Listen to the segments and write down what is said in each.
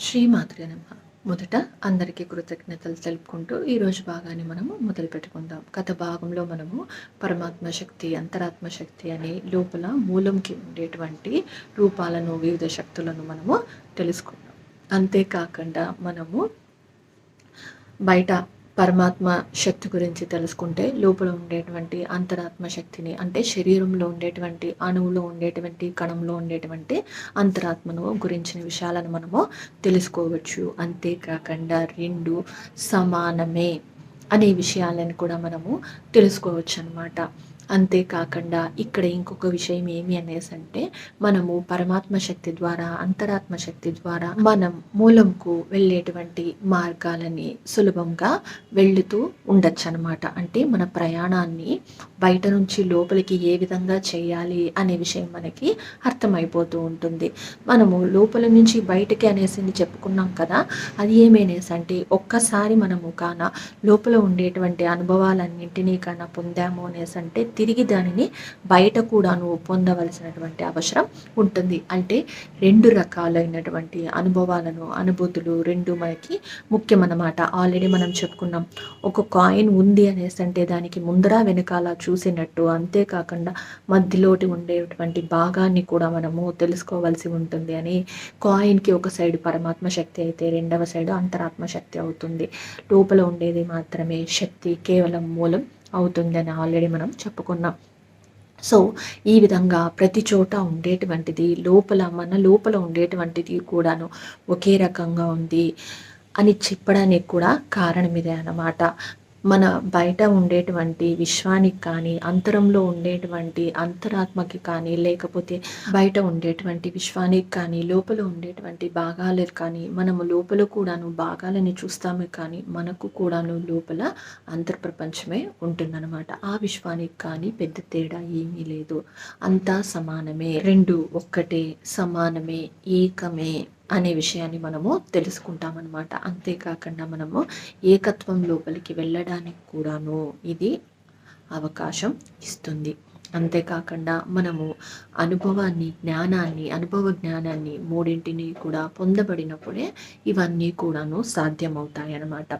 శ్రీమాత్రే నమ మొదట అందరికీ కృతజ్ఞతలు తెలుపుకుంటూ ఈరోజు భాగాన్ని మనము మొదలు పెట్టుకుందాం. గత భాగంలో మనము పరమాత్మ శక్తి అంతరాత్మ శక్తి అనే లోపల మూలంకి ఉండేటువంటి రూపాలను వివిధ శక్తులను మనము తెలుసుకున్నాం అంతేకాకుండా మనము బయట పరమాత్మ శక్తి గురించి తెలుసుకుంటే లోపల ఉండేటువంటి అంతరాత్మ శక్తిని అంటే శరీరంలో ఉండేటువంటి అణువులో ఉండేటువంటి కణంలో ఉండేటువంటి అంతరాత్మను గురించిన విషయాలను మనము తెలుసుకోవచ్చు. అంతేకాకుండా రెండు సమానమే అనే విషయాలను కూడా మనము తెలుసుకోవచ్చు అనమాట అంతేకాకుండా ఇక్కడ ఇంకొక విషయం ఏమి అనేసి అంటే మనము పరమాత్మ శక్తి ద్వారా అంతరాత్మ శక్తి ద్వారా మనం మూలంకు వెళ్ళేటువంటి మార్గాలని సులభంగా వెళుతూ ఉండొచ్చు అనమాట అంటే మన ప్రయాణాన్ని బయట నుంచి లోపలికి ఏ విధంగా చేయాలి అనే విషయం మనకి అర్థమైపోతూ ఉంటుంది. మనము లోపల నుంచి బయటకి అనేసి చెప్పుకున్నాం కదా అది ఏమనేసి అంటే ఒక్కసారి మనము కాన లోపల ఉండేటువంటి అనుభవాలన్నింటినీ కన్నా పొందాము అనేసి అంటే తిరిగి దానిని బయట కూడాను పొందవలసినటువంటి అవసరం ఉంటుంది. అంటే రెండు రకాలైనటువంటి అనుభవాలను అనుభూతులు రెండు మనకి ముఖ్యమన్నమాట. ఆల్రెడీ మనం చెప్పుకున్నాం. ఒక కాయిన్ ఉంది అనేసి అంటే దానికి ముందర వెనకాల చూసినట్టు అంతేకాకుండా మధ్యలోటి ఉండేటువంటి భాగాన్ని కూడా మనము తెలుసుకోవాల్సి ఉంటుంది అని కాయిన్కి ఒక సైడ్ పరమాత్మ శక్తి అయితే రెండవ సైడ్ అంతరాత్మ శక్తి అవుతుంది. లోపల ఉండేది మాత్రమే శక్తి కేవలం మూలం. అవుతుందని ఆల్రెడీ మనం చెప్పుకున్నాం. సో ఈ విధంగా ప్రతి చోట ఉండేటువంటిది లోపల మన లోపల ఉండేటువంటిది కూడాను ఒకే రకంగా ఉంది అని చెప్పడానికి కూడా కారణం ఇదే అన్నమాట. మన బయట ఉండేటువంటి విశ్వానికి కానీ అంతరంలో ఉండేటువంటి అంతరాత్మకి కానీ లేకపోతే బయట ఉండేటువంటి విశ్వానికి కానీ లోపల ఉండేటువంటి భాగాలకు కానీ మనము లోపల కూడాను భాగాలని చూస్తామే కానీ మనకు కూడాను లోపల అంతర్ప్రపంచమే ఉంటుందన్నమాట. ఆ విశ్వానికి కానీ పెద్ద తేడా ఏమీ లేదు. అంతా సమానమే. రెండు ఒక్కటే. సమానమే. ఏకమే. అనే విషయాన్ని మనము తెలుసుకుంటామన్నమాట. అంతేకాకుండా మనము ఏకత్వం లోపలికి వెళ్ళడానికి కూడాను ఇది అవకాశం ఇస్తుంది. అంతేకాకుండా మనము అనుభవాన్ని జ్ఞానాన్ని అనుభవ జ్ఞానాన్ని మూడింటిని కూడా పొందబడినప్పుడే ఇవన్నీ కూడాను సాధ్యమవుతాయన్నమాట.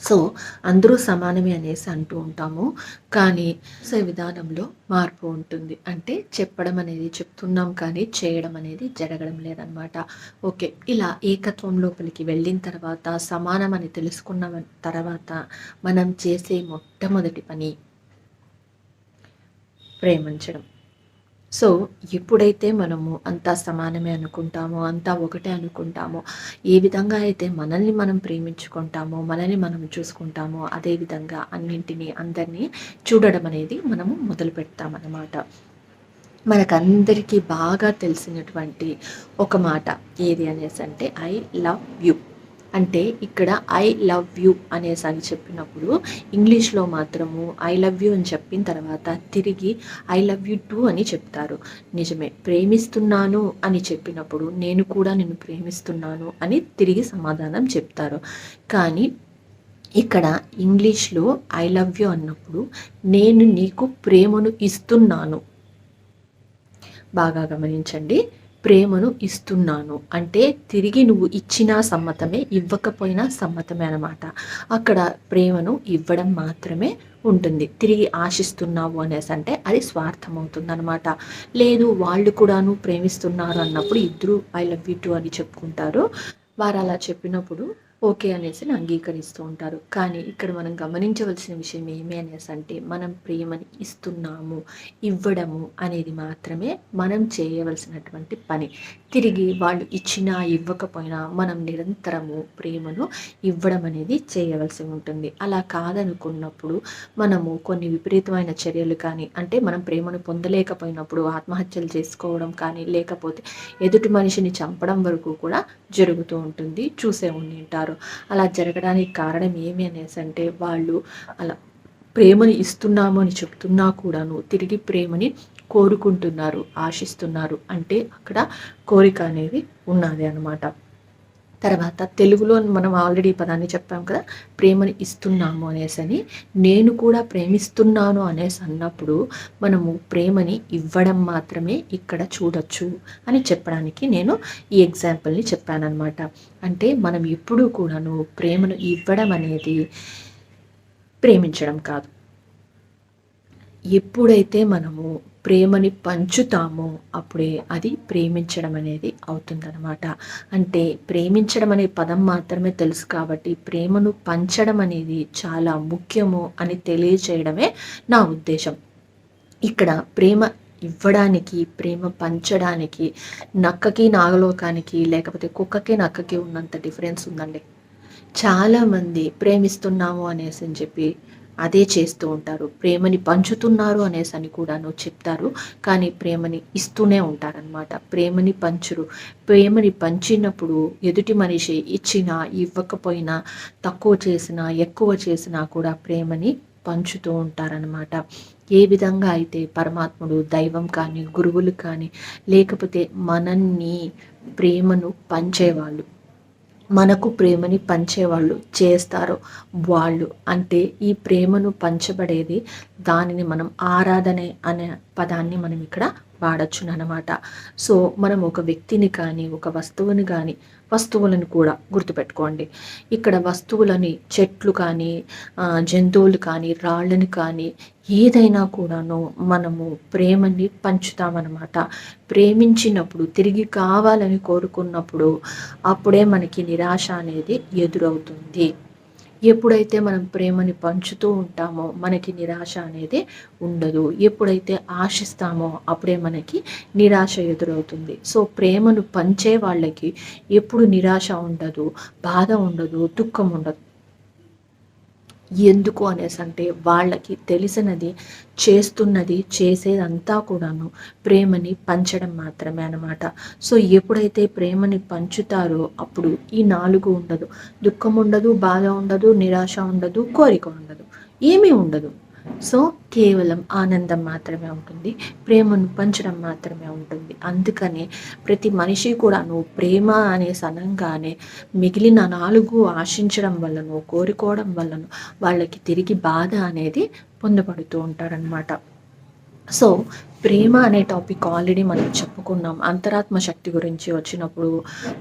సో అందరూ సమానమే అనేసి అంటూ ఉంటాము. కానీ సే విధానంలో మార్పు ఉంటుంది. అంటే చెప్పడం అనేది చెప్తున్నాం కానీ చేయడం అనేది జరగడం లేదనమాట ఓకే ఇలా ఏకత్వం లోపలికి వెళ్ళిన తర్వాత సమానం అని తెలుసుకున్న తర్వాత మనం చేసే మొట్టమొదటి పని ప్రేమించడం. సో ఎప్పుడైతే మనము అంతా సమానమే అనుకుంటామో అంతా ఒకటే అనుకుంటామో ఏ విధంగా అయితే మనల్ని మనం ప్రేమించుకుంటామో మనల్ని మనం చూసుకుంటామో అదే విధంగా అన్నింటినీ అందరినీ చూడడం అనేది మనము మొదలు పెడతామన్నమాట. మనకందరికీ బాగా తెలిసినటువంటి ఒక మాట ఏది అనేసి అంటే ఐ లవ్ యూ. అంటే ఇక్కడ ఐ లవ్ యూ అనేసారి చెప్పినప్పుడు ఇంగ్లీష్లో మాత్రము ఐ లవ్ యూ అని చెప్పిన తర్వాత తిరిగి ఐ లవ్ యూ టూ అని చెప్తారు. నిజమే ప్రేమిస్తున్నాను అని చెప్పినప్పుడు నేను కూడా నిన్ను ప్రేమిస్తున్నాను అని తిరిగి సమాధానం చెప్తారు. కానీ ఇక్కడ ఇంగ్లీష్లో ఐ లవ్ యూ అన్నప్పుడు నేను నీకు ప్రేమను ఇస్తున్నాను. బాగా గమనించండి. ప్రేమను ఇస్తున్నాను. అంటే తిరిగి నువ్వు ఇచ్చినా సమ్మతమే ఇవ్వకపోయినా సమ్మతమే అనమాట అక్కడ ప్రేమను ఇవ్వడం మాత్రమే ఉంటుంది. తిరిగి ఆశిస్తున్నావు అనేసి అంటే అది స్వార్థం అవుతుంది అనమాట లేదు వాళ్ళు కూడాను ప్రేమిస్తున్నారు అన్నప్పుడు ఇద్దరు ఐ లవ్ యూ టు అని చెప్పుకుంటారు. వారు అలా చెప్పినప్పుడు ఓకే అనేసి అంగీకరిస్తూ ఉంటారు. కానీ ఇక్కడ మనం గమనించవలసిన విషయం ఏమి అనేసి అంటే మనం ప్రేమని ఇస్తున్నాము ఇవ్వడము అనేది మాత్రమే మనం చేయవలసినటువంటి పని. తిరిగి వాళ్ళు ఇచ్చినా ఇవ్వకపోయినా మనం నిరంతరము ప్రేమను ఇవ్వడం అనేది చేయవలసి ఉంటుంది. అలా కాదనుకున్నప్పుడు మనము కొన్ని విపరీతమైన చర్యలు కానీ అంటే మనం ప్రేమను పొందలేకపోయినప్పుడు ఆత్మహత్యలు చేసుకోవడం కానీ లేకపోతే ఎదుటి మనిషిని చంపడం వరకు కూడా జరుగుతూ ఉంటుంది. చూసే ఉండింటారు ఉంటారు అలా జరగడానికి కారణం ఏమి అనేసి అంటే వాళ్ళు అలా ప్రేమని ఇస్తున్నాము అని చెప్తున్నా కూడాను తిరిగి ప్రేమని కోరుకుంటున్నారు ఆశిస్తున్నారు. అంటే అక్కడ కోరిక అనేది ఉన్నది అనమాట తర్వాత తెలుగులో మనం ఆల్రెడీ ఈ పదాన్ని చెప్పాం కదా ప్రేమని ఇస్తున్నాము అనేసి అని నేను కూడా ప్రేమిస్తున్నాను అనేసి అన్నప్పుడు మనము ప్రేమని ఇవ్వడం మాత్రమే ఇక్కడ చూడొచ్చు అని చెప్పడానికి నేను ఈ ఎగ్జాంపుల్ని చెప్పానన్నమాట. అంటే మనం ఎప్పుడూ కూడాను ప్రేమను ఇవ్వడం అనేది ప్రేమించడం కాదు. ఎప్పుడైతే మనము ప్రేమని పంచుతామో అప్పుడే అది ప్రేమించడం అనేది అవుతుందన్నమాట. అంటే ప్రేమించడం అనే పదం మాత్రమే తెలుసు కాబట్టి ప్రేమను పంచడం అనేది చాలా ముఖ్యము అని తెలియచేయడమే నా ఉద్దేశం. ఇక్కడ ప్రేమ ఇవ్వడానికి ప్రేమ పంచడానికి నక్కకి నాగలోకానికి లేకపోతే కుక్కకి నక్కకి ఉన్నంత డిఫరెన్స్ ఉందండి. చాలామంది ప్రేమిస్తున్నాము అనేసి అని చెప్పి అదే చేస్తూ ఉంటారు. ప్రేమని పంచుతున్నారు అనేసి అని కూడాను చెప్తారు. కానీ ప్రేమని ఇస్తూనే ఉంటారనమాట ప్రేమని పంచురు. ప్రేమని పంచినప్పుడు ఎదుటి మనిషి ఇచ్చినా ఇవ్వకపోయినా తక్కువ చేసినా ఎక్కువ చేసినా కూడా ప్రేమని పంచుతూ ఉంటారనమాట ఏ విధంగా అయితే పరమాత్ముడు దైవం కానీ గురువులు కానీ లేకపోతే మనల్ని ప్రేమను పంచేవాళ్ళు మనకు ప్రేమని పంచేవాళ్ళు చేస్తారో వాళ్ళు. అంటే ఈ ప్రేమను పంచబడేది దానిని మనం ఆరాధనే అనే పదాన్ని మనం ఇక్కడ వాడచ్చునమాట సో మనం ఒక వ్యక్తిని కానీ ఒక వస్తువుని కానీ వస్తువులను కూడా గుర్తుపెట్టుకోండి. ఇక్కడ వస్తువులని చెట్లు కానీ జంతువులు కానీ రాళ్ళని కానీ ఏదైనా కూడాను మనము ప్రేమని పంచుతామన్నమాట. ప్రేమించినప్పుడు తిరిగి కావాలని కోరుకున్నప్పుడు అప్పుడే మనకి నిరాశ అనేది ఎదురవుతుంది. ఎప్పుడైతే మనం ప్రేమని పంచుతూ ఉంటామో మనకి నిరాశ అనేది ఉండదు. ఎప్పుడైతే ఆశిస్తామో అప్పుడే మనకి నిరాశ ఎదురవుతుంది. సో ప్రేమను పంచే వాళ్ళకి ఎప్పుడు నిరాశ ఉండదు బాధ ఉండదు దుఃఖం ఉండదు. ఎందుకు అనేసి అంటే వాళ్ళకి తెలిసినది చేస్తున్నది చేసేదంతా కూడాను ప్రేమని పంచడం మాత్రమే అనమాట సో ఎప్పుడైతే ప్రేమని పంచుతారో అప్పుడు ఈ నాలుగు ఉండదు. దుఃఖం ఉండదు బాధ ఉండదు నిరాశ ఉండదు కోరిక ఉండదు. ఏమీ ఉండదు. సో కేవలం ఆనందం మాత్రమే ఉంటుంది ప్రేమను పంచడం మాత్రమే ఉంటుంది. అందుకనే ప్రతి మనిషి కూడా నువ్వు ప్రేమ అనే సనంగానే మిగిలిన నాలుగు ఆశించడం వల్లనో కోరుకోవడం వల్లనో వాళ్ళకి తిరిగి బాధ అనేది పొందబడుతూ ఉంటారనమాట సో ప్రేమ అనే టాపిక్ ఆల్రెడీ మనం చెప్పుకున్నాం. అంతరాత్మ శక్తి గురించి వచ్చినప్పుడు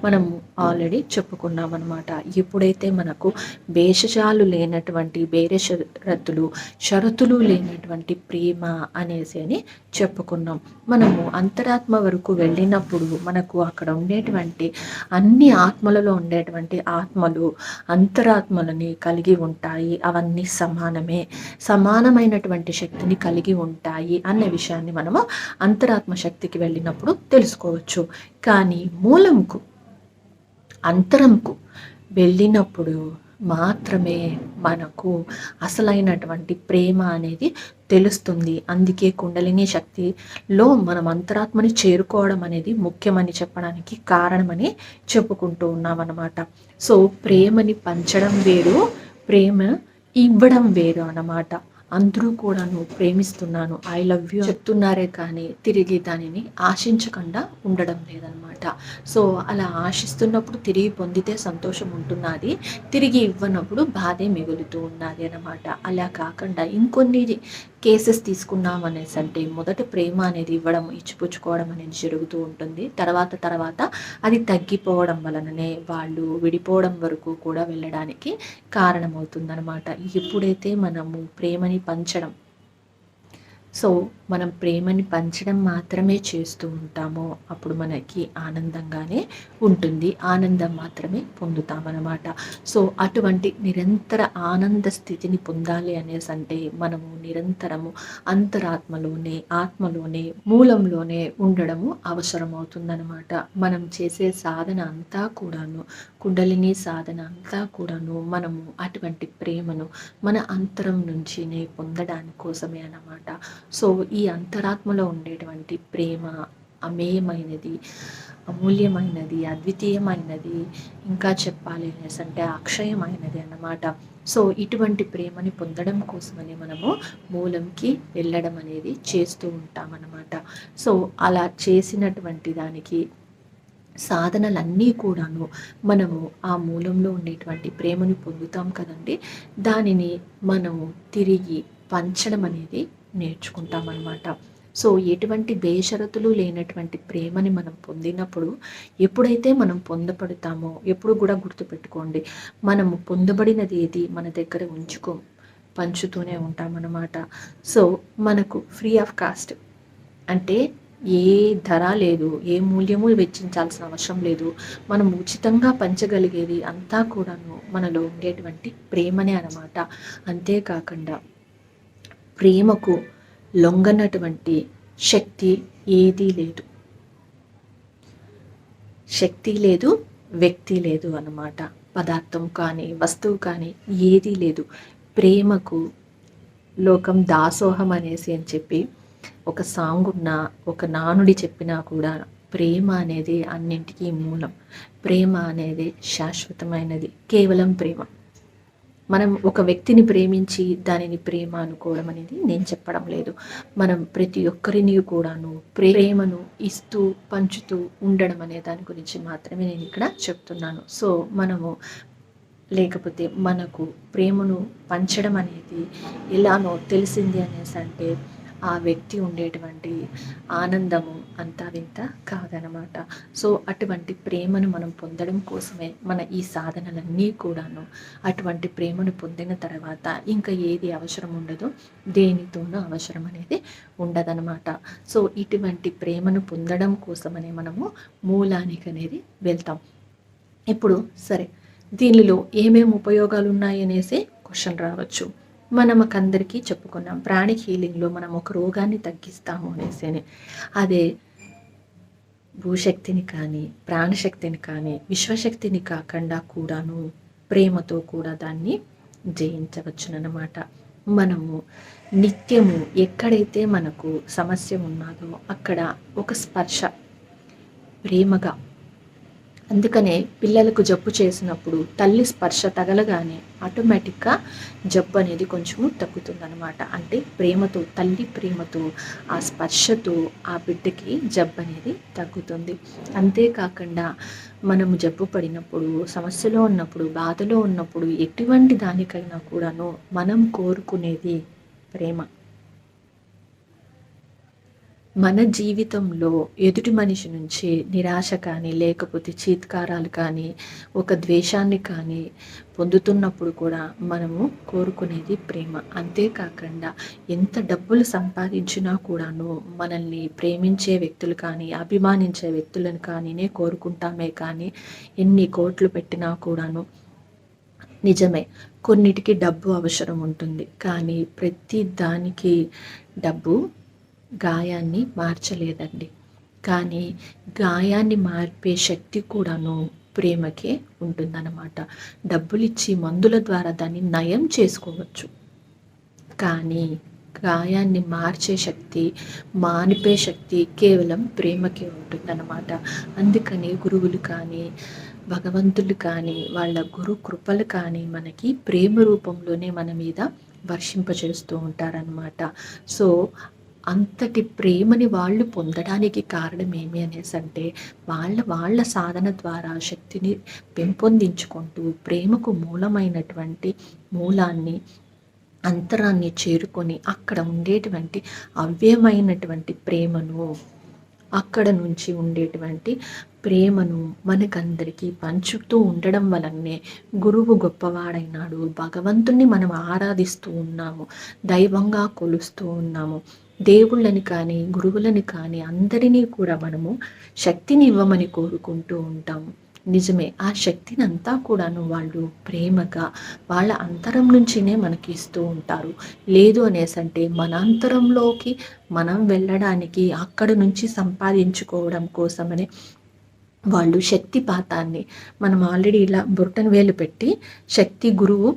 మనం ఆల్రెడీ చెప్పుకున్నాం అనమాట ఎప్పుడైతే మనకు భేషజాలు లేనటువంటి వేరే షరతులు షరతులు లేనటువంటి ప్రేమ అనేసి అని చెప్పుకున్నాం. మనము అంతరాత్మ వరకు వెళ్ళినప్పుడు మనకు అక్కడ ఉండేటువంటి అన్ని ఆత్మలలో ఉండేటువంటి ఆత్మలు అంతరాత్మలని కలిగి ఉంటాయి. అవన్నీ సమానమే. సమానమైనటువంటి శక్తిని కలిగి ఉంటాయి అనే విషయాన్ని మనము అంతరాత్మ శక్తికి వెళ్ళినప్పుడు తెలుసుకోవచ్చు. కానీ మూలంకు అంతరంకు వెళ్ళినప్పుడు మాత్రమే మనకు అసలైనటువంటి ప్రేమ అనేది తెలుస్తుంది. అందుకే కుండలిని శక్తిలో మనం అంతరాత్మని చేరుకోవడం అనేది ముఖ్యమని చెప్పడానికి కారణమని చెప్పుకుంటూ ఉన్నామన్నమాట. సో ప్రేమని పంచడం వేరు ప్రేమ ఇవ్వడం వేరు అన్నమాట. అందరూ కూడా నువ్వు ప్రేమిస్తున్నాను. ఐ లవ్ యూ చెప్తున్నారే కానీ తిరిగి దానిని ఆశించకుండా ఉండడం లేదనమాట సో అలా ఆశిస్తున్నప్పుడు తిరిగి పొందితే సంతోషం ఉంటున్నది. తిరిగి ఇవ్వనప్పుడు బాధే మిగులుతూ ఉన్నది అనమాట అలా కాకుండా ఇంకొన్ని కేసెస్ తీసుకున్నాం అనేసి అంటే మొదట ప్రేమ అనేది ఇవ్వడం ఇచ్చిపుచ్చుకోవడం అనేది జరుగుతూ ఉంటుంది. తర్వాత తర్వాత అది తగ్గిపోవడం వలననే వాళ్ళు విడిపోవడం వరకు కూడా వెళ్ళడానికి కారణమవుతుందనమాట ఎప్పుడైతే మనము ప్రేమని పంచడం సో మనం ప్రేమని పంచడం మాత్రమే చేస్తూ ఉంటామో అప్పుడు మనకి ఆనందంగానే ఉంటుంది. ఆనందం మాత్రమే పొందుతామన్నమాట. సో అటువంటి నిరంతర ఆనంద స్థితిని పొందాలి అనేసి అంటే మనము నిరంతరము అంతరాత్మలోనే ఆత్మలోనే మూలంలోనే ఉండడము అవసరమవుతుందన్నమాట. మనం చేసే సాధన అంతా కూడాను కుండలిని సాధన అంతా కూడాను మనము అటువంటి ప్రేమను మన అంతరం నుంచినే పొందడానికి కోసమే అన్నమాట. సో ఈ అంతరాత్మలో ఉండేటువంటి ప్రేమ అమేయమైనది అమూల్యమైనది అద్వితీయమైనది ఇంకా చెప్పాలి అనేసి అంటే అక్షయమైనది అన్నమాట. సో ఇటువంటి ప్రేమని పొందడం కోసమని మనము మూలంకి వెళ్ళడం అనేది చేస్తూ ఉంటామన్నమాట. సో అలా చేసినటువంటి దానికి సాధనలన్నీ కూడాను మనము ఆ మూలంలో ఉండేటువంటి ప్రేమను పొందుతాం కదండి. దానిని మనము తిరిగి పంచడం అనేది నేర్చుకుంటామన్నమాట. సో ఎటువంటి బేషరతులు లేనటువంటి ప్రేమని మనం పొందినప్పుడు ఎప్పుడైతే మనం పొందపడతామో ఎప్పుడు కూడా గుర్తుపెట్టుకోండి మనము పొందబడినది ఏది మన దగ్గర ఉంచుకో పంచుతూనే ఉంటామన్నమాట. సో మనకు ఫ్రీ ఆఫ్ కాస్ట్ అంటే ఏ ధర లేదు ఏ మూల్యము వెచ్చించాల్సిన అవసరం లేదు. మనం ఉచితంగా పంచగలిగేది అంతా కూడాను మనలో ఉండేటువంటి ప్రేమనే అనమాట అంతేకాకుండా ప్రేమకు లొంగనటువంటి శక్తి ఏదీ లేదు. శక్తి లేదు వ్యక్తి లేదు అన్నమాట. పదార్థం కానీ వస్తువు కానీ ఏదీ లేదు. ప్రేమకు లోకం దాసోహం అనేసి అని చెప్పి ఒక సాంగ్ ఉన్న ఒక నానుడి చెప్పినా కూడా ప్రేమ అనేది అన్నింటికీ మూలం. ప్రేమ అనేది శాశ్వతమైనది. కేవలం ప్రేమ. మనం ఒక వ్యక్తిని ప్రేమించి దానిని ప్రేమ అనుకోవడం అనేది నేను చెప్పడం లేదు. మనం ప్రతి ఒక్కరిని కూడాను ప్రేమను ఇస్తూ పంచుతూ ఉండడం అనే దాని గురించి మాత్రమే నేను ఇక్కడ చెప్తున్నాను. సో మనము లేకపోతే మనకు ప్రేమను పంచడం అనేది ఎలానో తెలిసింది అనేసి అంటే ఆ వ్యక్తి ఉండేటువంటి ఆనందము అంతా వింత కాదనమాట సో అటువంటి ప్రేమను మనం పొందడం కోసమే మన ఈ సాధనలన్నీ కూడాను అటువంటి ప్రేమను పొందిన తర్వాత ఇంకా ఏది అవసరం ఉండదు దేనితోనూ అవసరం అనేది ఉండదనమాట సో ఇటువంటి ప్రేమను పొందడం కోసమనే మనము మూలానికి అనేది వెళ్తాం. ఇప్పుడు సరే దీనిలో ఏమేమి ఉపయోగాలు ఉన్నాయి అనేసి క్వశ్చన్ రావచ్చు. మనం అందరికీ చెప్పుకున్నాం. ప్రాణిక్ హీలింగ్లో మనం ఒక రోగాన్ని తగ్గిస్తాము అనేసి అదే భూశక్తిని కానీ ప్రాణశక్తిని కానీ విశ్వశక్తిని కాకుండా కూడాను ప్రేమతో కూడా దాన్ని జయించవచ్చునమాట మనము నిత్యము ఎక్కడైతే మనకు సమస్య ఉన్నదో అక్కడ ఒక స్పర్శ ప్రేమగా అందుకనే పిల్లలకు జబ్బు చేసినప్పుడు తల్లి స్పర్శ తగలగానే ఆటోమేటిక్గా జబ్బు అనేది కొంచెము తగ్గుతుందనమాట అంటే ప్రేమతో తల్లి ప్రేమతో ఆ స్పర్శతో ఆ బిడ్డకి జబ్బు అనేది తగ్గుతుంది. అంతేకాకుండా మనము జబ్బు పడినప్పుడు సమస్యలో ఉన్నప్పుడు బాధలో ఉన్నప్పుడు ఎటువంటి దానికైనా కూడాను మనం కోరుకునేది ప్రేమ. మన జీవితంలో ఎదుటి మనిషి నుంచి నిరాశ కానీ లేకపోతే చీత్కారాలు కానీ ఒక ద్వేషాన్ని కానీ పొందుతున్నప్పుడు కూడా మనము కోరుకునేది ప్రేమ. అంతేకాకుండా ఎంత డబ్బులు సంపాదించినా కూడాను మనల్ని ప్రేమించే వ్యక్తులు కానీ అభిమానించే వ్యక్తులను కానీనే కోరుకుంటామే కానీ ఎన్ని కోట్లు పెట్టినా కూడాను నిజమే కొన్నిటికి డబ్బు అవసరం ఉంటుంది. కానీ ప్రతి దానికి డబ్బు గాయాన్ని మార్చలేదండి. కానీ గాయాన్ని మార్పే శక్తి కూడాను ప్రేమకే ఉంటుందన్నమాట. డబ్బులు ఇచ్చి మందుల ద్వారా దాన్ని నయం చేసుకోవచ్చు. కానీ గాయాన్ని మార్చే శక్తి మానిపే శక్తి కేవలం ప్రేమకే ఉంటుందన్నమాట. అందుకని గురువులు కానీ భగవంతులు కానీ వాళ్ళ గురు కృపలు కానీ మనకి ప్రేమ రూపంలోనే మన మీద వర్షింపచేస్తూ ఉంటారనమాట సో అంతటి ప్రేమని వాళ్ళు పొందడానికి కారణం ఏమి అనేసి అంటే వాళ్ళ వాళ్ళ సాధన ద్వారా శక్తిని పెంపొందించుకుంటూ ప్రేమకు మూలమైనటువంటి మూలాన్ని అంతరాన్ని చేరుకొని అక్కడ ఉండేటువంటి అవ్యయమైనటువంటి ప్రేమను అక్కడ నుంచి ఉండేటువంటి ప్రేమను మనకందరికీ పంచుతూ ఉండడం వలనే గురువు గొప్పవాడైనాడు. భగవంతుణ్ణి మనం ఆరాధిస్తూ ఉన్నాము. దైవంగా కొలుస్తూ ఉన్నాము. దేవుళ్ళని కానీ గురువులని కానీ అందరినీ కూడా మనము శక్తిని ఇవ్వమని కోరుకుంటూ ఉంటాము నిజమే ఆ శక్తిని అంతా కూడాను వాళ్ళు ప్రేమగా వాళ్ళ అంతరం నుంచినే మనకి ఇస్తూ ఉంటారు. లేదు అనేసి అంటే మన అంతరంలోకి మనం వెళ్ళడానికి అక్కడ నుంచి సంపాదించుకోవడం కోసమనే వాళ్ళు శక్తిపాతాన్ని మనం ఆల్రెడీ ఇలా బుర్టన్ వేలు పెట్టి శక్తి గురువు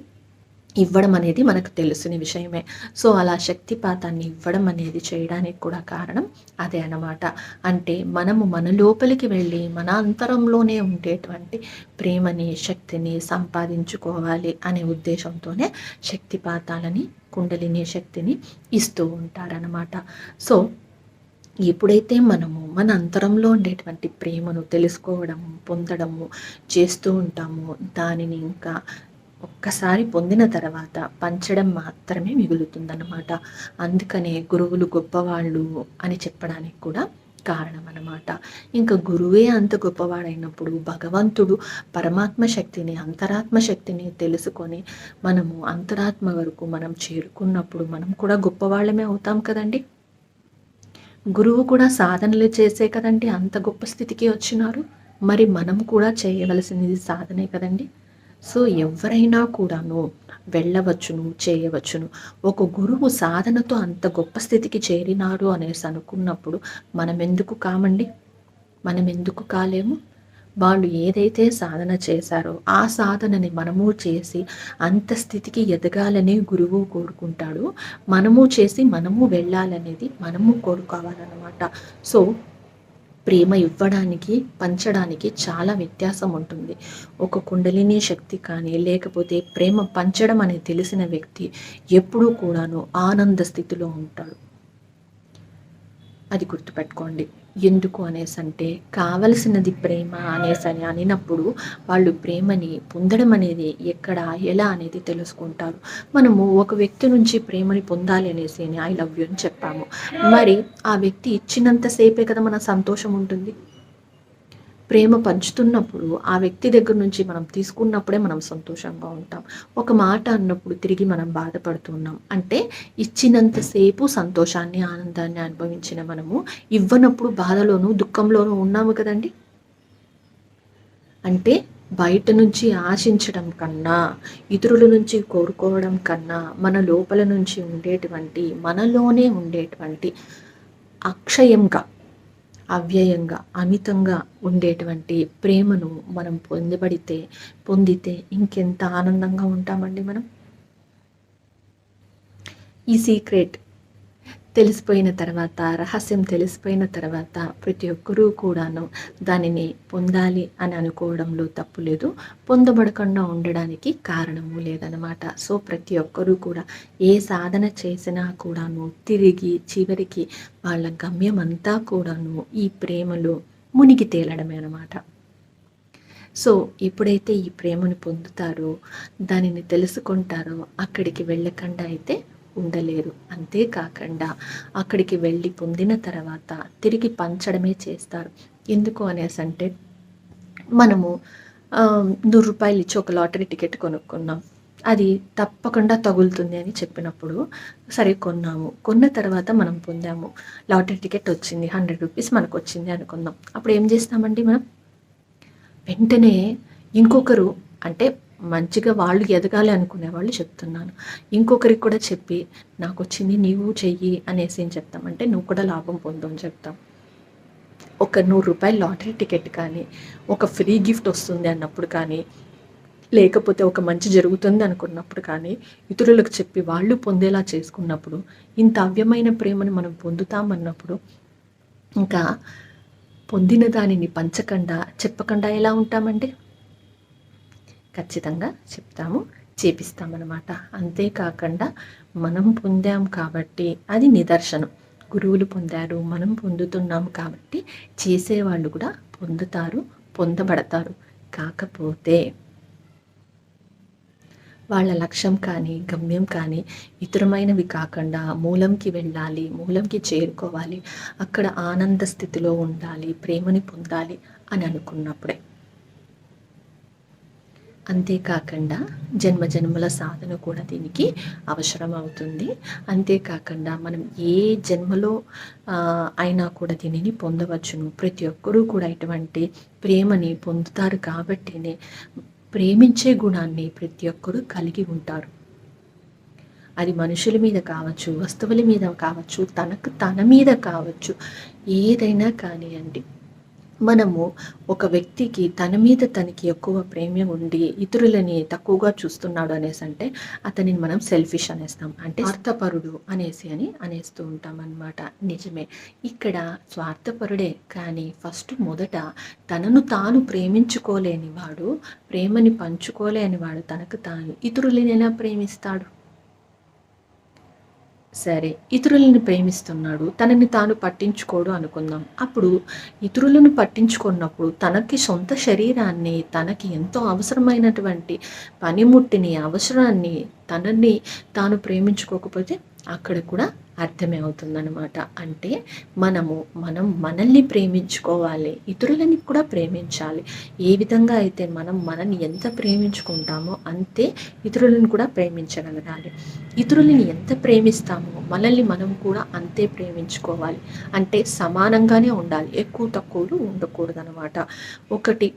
ఇవ్వడం అనేది మనకు తెలిసిన విషయమే. సో అలా శక్తిపాతాన్ని ఇవ్వడం అనేది చేయడానికి కూడా కారణం అదే అన్నమాట. అంటే మనము మన లోపలికి వెళ్ళి మన అంతరంలోనే ఉండేటువంటి ప్రేమని శక్తిని సంపాదించుకోవాలి అనే ఉద్దేశంతోనే శక్తిపాతాలని కుండలిని శక్తిని ఇస్తూ ఉంటారనమాట సో ఎప్పుడైతే మనము మన అంతరంలో ఉండేటువంటి ప్రేమను తెలుసుకోవడము పొందడము చేస్తూ ఉంటామో దానిని ఇంకా ఒక్కసారి పొందిన తర్వాత పంచడం మాత్రమే మిగులుతుందన్నమాట. అందుకనే గురువులు గొప్పవాళ్ళు అని చెప్పడానికి కూడా కారణం అనమాట ఇంకా గురువే అంత గొప్పవాడైనప్పుడు భగవంతుడు పరమాత్మ శక్తిని అంతరాత్మ శక్తిని తెలుసుకొని మనము అంతరాత్మ వరకు మనం చేరుకున్నప్పుడు మనం కూడా గొప్పవాళ్ళమే అవుతాం కదండి? గురువు కూడా సాధనలు చేసే కదండి అంత గొప్ప స్థితికి వచ్చినారు? మరి మనం కూడా చేయవలసినది సాధనే కదండి? సో ఎవరైనా కూడాను వెళ్ళవచ్చును చేయవచ్చును. ఒక గురువు సాధనతో అంత గొప్ప స్థితికి చేరినాడు అనేసి అనుకున్నప్పుడు మనం ఎందుకు కామండి? మనం ఎందుకు కాలేము? వాళ్ళు ఏదైతే సాధన చేశారో ఆ సాధనని మనము చేసి అంత స్థితికి ఎదగాలని గురువు కోరుకుంటాడు. మనము చేసి మనము వెళ్ళాలనేది మనము కోరుకోవాలన్నమాట. సో ప్రేమ ఇవ్వడానికి పంచడానికి చాలా వ్యత్యాసం ఉంటుంది. ఒక కుండలిని శక్తి కానీ లేకపోతే ప్రేమ పంచడం అనేది తెలిసిన వ్యక్తి ఎప్పుడూ కూడాను ఆనంద స్థితిలో ఉంటాడు. అది గుర్తుపెట్టుకోండి. ఎందుకు అనేసి అంటే కావలసినది ప్రేమ అనేసి అని అనినప్పుడు వాళ్ళు ప్రేమని పొందడం అనేది ఎక్కడ ఎలా అనేది తెలుసుకుంటారు. మనము ఒక వ్యక్తి నుంచి ప్రేమని పొందాలి అనేసి అని ఐ లవ్ యూ అని చెప్పాము. మరి ఆ వ్యక్తి ఇచ్చినంతసేపే కదా మన సంతోషం ఉంటుంది? ప్రేమ పంచుతున్నప్పుడు ఆ వ్యక్తి దగ్గర నుంచి మనం తీసుకున్నప్పుడే మనం సంతోషంగా ఉంటాం. ఒక మాట అన్నప్పుడు తిరిగి మనం బాధపడుతున్నాం అంటే ఇచ్చినంతసేపు సంతోషాన్ని ఆనందాన్ని అనుభవించిన మనము ఇవ్వనప్పుడు బాధలోనూ దుఃఖంలోనూ ఉన్నాము కదండి? అంటే బయట నుంచి ఆశించడం కన్నా ఇతరుల నుంచి కోరుకోవడం కన్నా మన లోపల నుంచి ఉండేటువంటి మనలోనే ఉండేటువంటి అక్షయంగా అవ్యయంగా అమితంగా ఉండేటువంటి ప్రేమను మనం పొందబడితే పొందితే ఇంకెంత ఆనందంగా ఉంటామండి మనం? ఈ సీక్రెట్ తెలిసిపోయిన తర్వాత రహస్యం తెలిసిపోయిన తర్వాత ప్రతి ఒక్కరూ కూడాను దానిని పొందాలి అని అనుకోవడంలో తప్పు లేదు. పొందబడకుండా ఉండడానికి కారణము లేదనమాట సో ప్రతి ఒక్కరూ కూడా ఏ సాధన చేసినా కూడాను తిరిగి చివరికి వాళ్ళ గమ్యం అంతా కూడాను ఈ ప్రేమలో మునిగి తేలడమే అనమాట సో ఎప్పుడైతే ఈ ప్రేమను పొందుతారో దానిని తెలుసుకుంటారో అక్కడికి వెళ్ళకుండా అయితే ఉండలేరు అంతేకాకుండా అక్కడికి వెళ్ళి పొందిన తర్వాత తిరిగి పంచడమే చేస్తారు. ఎందుకు అనేసి అంటే మనము నూరు రూపాయలు ఇచ్చి ఒక లాటరీ టికెట్ కొనుక్కున్నాం. అది తప్పకుండా తగులుతుంది అని చెప్పినప్పుడు సరే కొన్నాము. కొన్న తర్వాత మనం పొందాము. లాటరీ టికెట్ వచ్చింది హండ్రెడ్ రూపీస్ మనకు వచ్చింది అనుకుందాం అప్పుడు ఏం చేస్తామండి మనం? వెంటనే ఇంకొకరు అంటే మంచిగా వాళ్ళు ఎదగాలి అనుకునే వాళ్ళు చెప్తున్నాను. ఇంకొకరికి కూడా చెప్పి నాకు వచ్చింది నీవు చెయ్యి అనేసి ఏం చెప్తామంటే నువ్వు కూడా లాభం పొందు అని చెప్తాం. ఒక నూరు రూపాయల లాటరీ టికెట్ కానీ ఒక ఫ్రీ గిఫ్ట్ వస్తుంది అన్నప్పుడు కానీ లేకపోతే ఒక మంచి జరుగుతుంది అనుకున్నప్పుడు కానీ ఇతరులకు చెప్పి వాళ్ళు పొందేలా చేసుకున్నప్పుడు ఇంత అవ్యమైన ప్రేమను మనం పొందుతామన్నప్పుడు ఇంకా పొందిన దానిని పంచకుండా చెప్పకుండా ఎలా ఉంటామండి? ఖచ్చితంగా చెప్తాము చేపిస్తామన్నమాట. అంతేకాకుండా మనం పొందాం కాబట్టి అది నిదర్శనం. గురువులు పొందారు మనం పొందుతున్నాం కాబట్టి చేసేవాళ్ళు కూడా పొందుతారు పొందబడతారు. కాకపోతే వాళ్ళ లక్ష్యం కానీ గమ్యం కానీ ఇతరమైనవి కాకుండా మూలంకి వెళ్ళాలి మూలంకి చేరుకోవాలి అక్కడ ఆనంద స్థితిలో ఉండాలి ప్రేమని పొందాలి అని అనుకున్నప్పుడే. అంతేకాకుండా జన్మ జన్మల సాధన కూడా దీనికి అవసరం అవుతుంది. అంతేకాకుండా మనం ఏ జన్మలో అయినా కూడా దీనిని పొందవచ్చును. ప్రతి ఒక్కరూ కూడా ఇటువంటి ప్రేమని పొందుతారు కాబట్టినే ప్రేమించే గుణాన్ని ప్రతి ఒక్కరూ కలిగి ఉంటారు. అది మనుషుల మీద కావచ్చు వస్తువుల మీద కావచ్చు తనకు తన మీద కావచ్చు ఏదైనా కానివ్వండి. మనము ఒక వ్యక్తికి తన మీద తనకి ఎక్కువ ప్రేమ ఉండి ఇతరులని తక్కువగా చూస్తున్నాడు అనేసి అంటే అతనిని మనం సెల్ఫిష్ అనేస్తాం. అంటే స్వార్థపరుడు అనేసి అని అనేస్తూ ఉంటాం అనమాట నిజమే. ఇక్కడ స్వార్థపరుడే కానీ ఫస్ట్ మొదట తనను తాను ప్రేమించుకోలేని వాడు ప్రేమని పంచుకోలేని వాడు తనకు తాను ఇతరులని ప్రేమిస్తాడు? సరే ఇతరులను ప్రేమిస్తున్నాడు తనని తాను పట్టించుకోడు అనుకుందాం. అప్పుడు ఇతరులను పట్టించుకున్నప్పుడు తనకి సొంత శరీరాన్ని తనకి ఎంతో అవసరమైనటువంటి పనిముట్టిని అవసరాన్ని తనని తాను ప్రేమించుకోకపోతే అక్కడ కూడా అర్థమే అవుతుందన్నమాట. అంటే మనము మనం మనల్ని ప్రేమించుకోవాలి ఇతరులని కూడా ప్రేమించాలి. ఏ విధంగా అయితే మనం మనల్ని ఎంత ప్రేమించుకుంటామో అంతే ఇతరులను కూడా ప్రేమించగలగాలి. ఇతరులని ఎంత ప్రేమిస్తామో మనల్ని మనం కూడా అంతే ప్రేమించుకోవాలి. అంటే సమానంగానే ఉండాలి. ఎక్కువ తక్కువలు ఉండకూడదు అనమాట ఒకటి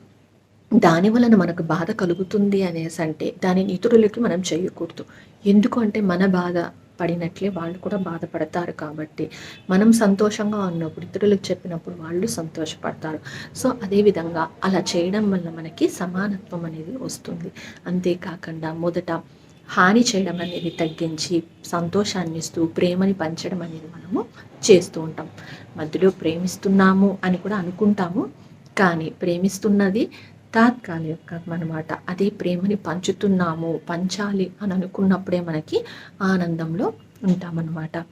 దాని వలన మనకు బాధ కలుగుతుంది అనేసి అంటే దానిని ఇతరులకి మనం చేయకూడదు. ఎందుకు అంటే మన బాధ పడినట్లే వాళ్ళు కూడా బాధపడతారు కాబట్టి మనం సంతోషంగా ఉన్నప్పుడు ఇతరులకు చెప్పినప్పుడు వాళ్ళు సంతోషపడతారు. సో అదేవిధంగా అలా చేయడం వల్ల మనకి సమానత్వం అనేది వస్తుంది. అంతేకాకుండా మొదట హాని చేయడం అనేది తగ్గించి సంతోషాన్ని ఇస్తూ ప్రేమని పంచడం అనేది మనము చేస్తూ ఉంటాం. మధ్యలో ప్రేమిస్తున్నాము అని కూడా అనుకుంటాము. కానీ ప్రేమిస్తున్నది తాత్కాలికం అనమాట అదే ప్రేమని పంచుతున్నాము పంచాలి అని అనుకున్నప్పుడే మనకి ఆనందంలో ఉంటామన్నమాట.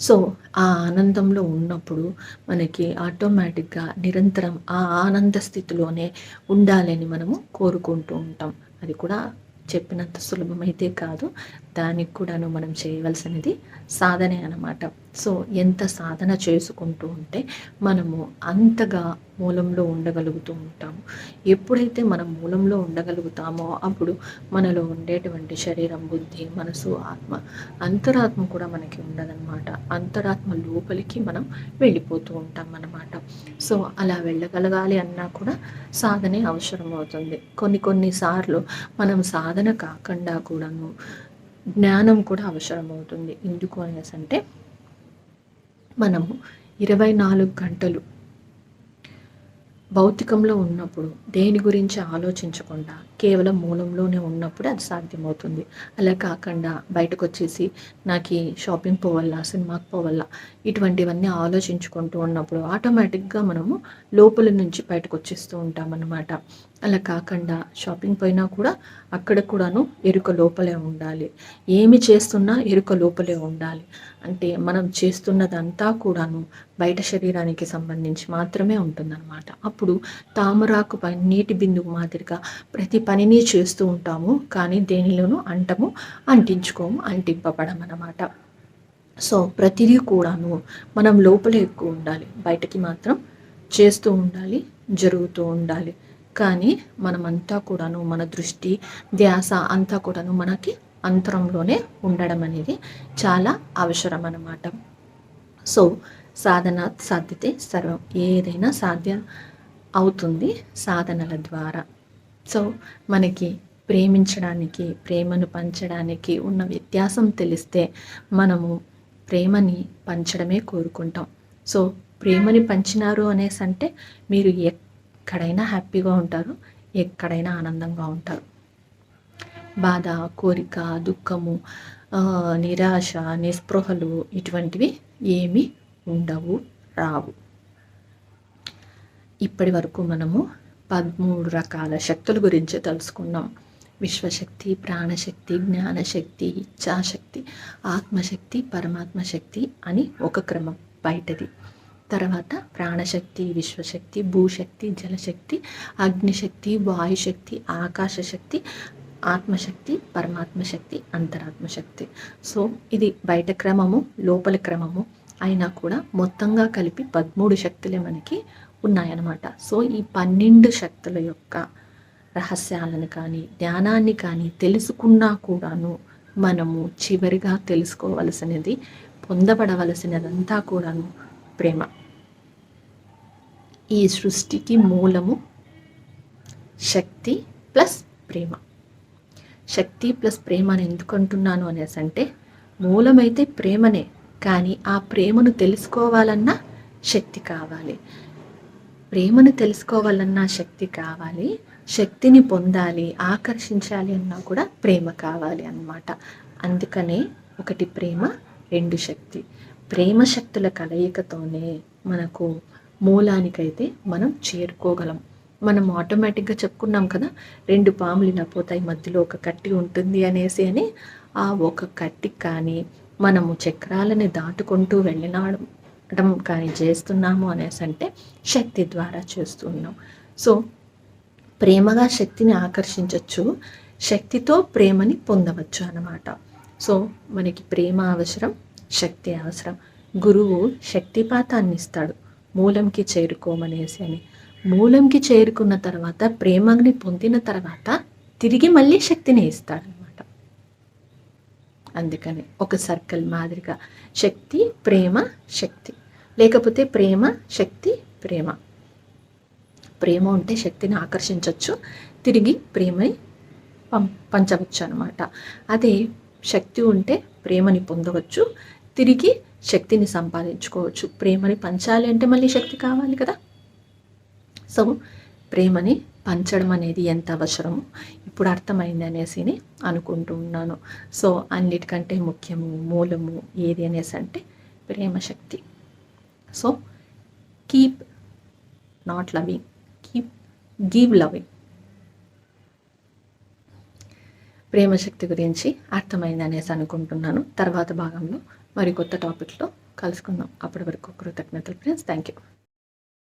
సో ఆ ఆనందంలో ఉన్నప్పుడు మనకి ఆటోమేటిక్గా నిరంతరం ఆ ఆనంద స్థితిలోనే ఉండాలని మనము కోరుకుంటూ ఉంటాం. అది కూడా చెప్పినంత సులభమైతే కాదు. దానికి కూడాను మనం చేయవలసినది సాధనే అనమాట సో ఎంత సాధన చేసుకుంటూ ఉంటే మనము అంతగా మూలంలో ఉండగలుగుతూ ఉంటాము. ఎప్పుడైతే మనం మూలంలో ఉండగలుగుతామో అప్పుడు మనలో ఉండేటువంటి శరీరం బుద్ధి మనసు ఆత్మ అంతరాత్మ కూడా మనకి ఉండదన్నమాట. అంతరాత్మ లోపలికి మనం వెళ్ళిపోతూ ఉంటాం అన్నమాట. సో అలా వెళ్ళగలగాలి అన్నా కూడా సాధనే అవసరం అవుతుంది కొన్ని కొన్నిసార్లు మనం సాధన కాకుండా కూడాను జ్ఞానం కూడా అవసరం అవుతుంది ఎందుకు అనేసి అంటే మనము ఇరవై నాలుగు గంటలు భౌతికంలో ఉన్నప్పుడు దేని గురించి ఆలోచించకుండా కేవలం మూలంలోనే ఉన్నప్పుడు అది సాధ్యమవుతుంది. అలా కాకుండా బయటకు వచ్చేసి నాకు షాపింగ్ పోవాలా సినిమాకి పోవాలా ఇటువంటివన్నీ ఆలోచించుకుంటూ ఉన్నప్పుడు ఆటోమేటిక్గా మనము లోపల నుంచి బయటకు వచ్చేస్తూ ఉంటామన్నమాట. అలా కాకుండా షాపింగ్ పోయినా కూడా అక్కడ కూడాను ఎరుక లోపలే ఉండాలి. ఏమి చేస్తున్నా ఎరుక లోపలే ఉండాలి. అంటే మనం చేస్తున్నదంతా కూడాను బయట శరీరానికి సంబంధించి మాత్రమే ఉంటుందన్నమాట. అప్పుడు తామరాకు పై నీటి బిందువు మాదిరిగా ప్రతి పనిని చేస్తూ ఉంటాము కానీ దేనిలోనూ అంటము అంటించుకోము అంటింపబడమన్నమాట. సో ప్రతిదీ కూడాను మనం లోపల ఎక్కువ ఉండాలి. బయటకి మాత్రం చేస్తూ ఉండాలి జరుగుతూ ఉండాలి. కానీ మనమంతా కూడాను మన దృష్టి ధ్యాస అంతా కూడాను మనకి అంతరంలోనే ఉండడం అనేది చాలా అవసరం అన్నమాట సో సాధన సాధ్యతే సర్వం. ఏదైనా సాధ్యం అవుతుంది సాధనల ద్వారా. సో మనకి ప్రేమించడానికి ప్రేమను పంచడానికి ఉన్న వ్యత్యాసం తెలిస్తే మనము ప్రేమని పంచడమే కోరుకుంటాం. సో ప్రేమని పంచినారు అనేసి అంటే మీరు ఎక్కడైనా హ్యాపీగా ఉంటారు ఎక్కడైనా ఆనందంగా ఉంటారు. బాధ కోరిక దుఃఖము నిరాశ నిస్పృహలు ఇటువంటివి ఏమీ ఉండవు రావు. ఇప్పటి వరకు మనము పదమూడు రకాల శక్తుల గురించి తెలుసుకున్నాం విశ్వశక్తి ప్రాణశక్తి జ్ఞానశక్తి ఇచ్ఛాశక్తి ఆత్మశక్తి పరమాత్మ శక్తి అని ఒక క్రమం బయటది. తర్వాత ప్రాణశక్తి విశ్వశక్తి భూశక్తి జలశక్తి అగ్నిశక్తి వాయుశక్తి ఆకాశశక్తి ఆత్మశక్తి పరమాత్మ శక్తి అంతరాత్మ శక్తి సో ఇది బయట క్రమము లోపల క్రమము అయినా కూడా మొత్తంగా కలిపి పదమూడు శక్తులే మనకి ఉన్నాయన్నమాట. సో ఈ పన్నెండు శక్తుల యొక్క రహస్యాలను కానీ జ్ఞానాన్ని కానీ తెలుసుకున్నా కూడాను మనము చివరిగా తెలుసుకోవలసినది పొందబడవలసినదంతా కూడాను ప్రేమ. ఈ సృష్టికి మూలము శక్తి ప్లస్ ప్రేమ. శక్తి ప్లస్ ప్రేమ అని ఎందుకు అంటున్నాను అనేసి అంటే మూలమైతే ప్రేమనే కానీ ఆ ప్రేమను తెలుసుకోవాలన్నా శక్తి కావాలి. ప్రేమను తెలుసుకోవాలన్నా శక్తి కావాలి శక్తిని పొందాలి ఆకర్షించాలి అన్నా కూడా ప్రేమ కావాలి అన్నమాట. అందుకనే ఒకటి ప్రేమ రెండు శక్తి. ప్రేమ శక్తుల కలయికతోనే మనకు మూలానికైతే మనం చేరుకోగలం. మనం ఆటోమేటిక్గా చెప్పుకున్నాం కదా రెండు పాములు ఇలా పోతాయి మధ్యలో ఒక కట్టి ఉంటుంది అనేసి అని ఆ ఒక కట్టి కానీ మనము చక్రాలని దాటుకుంటూ వెళ్ళినాడడం కానీ చేస్తున్నాము అనేసి అంటే శక్తి ద్వారా చేస్తున్నాం. సో ప్రేమగా శక్తిని ఆకర్షించవచ్చు శక్తితో ప్రేమని పొందవచ్చు అన్నమాట. సో మనకి ప్రేమ అవసరం శక్తి అవసరం. గురువు శక్తిపాతాన్ని ఇస్తాడు మూలంకి చేరుకోమనేసి అని. మూలంకి చేరుకున్న తర్వాత ప్రేమని పొందిన తర్వాత తిరిగి మళ్ళీ శక్తిని ఇస్తాడు అనమాట అందుకని ఒక సర్కిల్ మాదిరిగా శక్తి ప్రేమ శక్తి. లేకపోతే ప్రేమ శక్తి ప్రేమ. ప్రేమ ఉంటే శక్తిని ఆకర్షించవచ్చు తిరిగి ప్రేమని పం పంచవచ్చు అనమాట అదే శక్తి ఉంటే ప్రేమని పొందవచ్చు. తిరిగి శక్తిని సంపాదించుకోవచ్చు. ప్రేమని పంచాలి అంటే మళ్ళీ శక్తి కావాలి కదా? సో ప్రేమని పంచడం అనేది ఎంత అవసరమో ఇప్పుడు అర్థమైంది అనేసి అనుకుంటూ ఉన్నాను. సో అన్నిటికంటే ముఖ్యము మూలము ఏది అనేసి అంటే ప్రేమ శక్తి. So keep not loving keep give loving ప్రేమశక్తి గురించి అర్థమైంది అనేసి అనుకుంటున్నాను. తర్వాత భాగంలో మరి కొత్త టాపిక్లో కలుసుకుందాం. అప్పటి వరకు కృతజ్ఞతలు ఫ్రెండ్స్ థ్యాంక్ యూ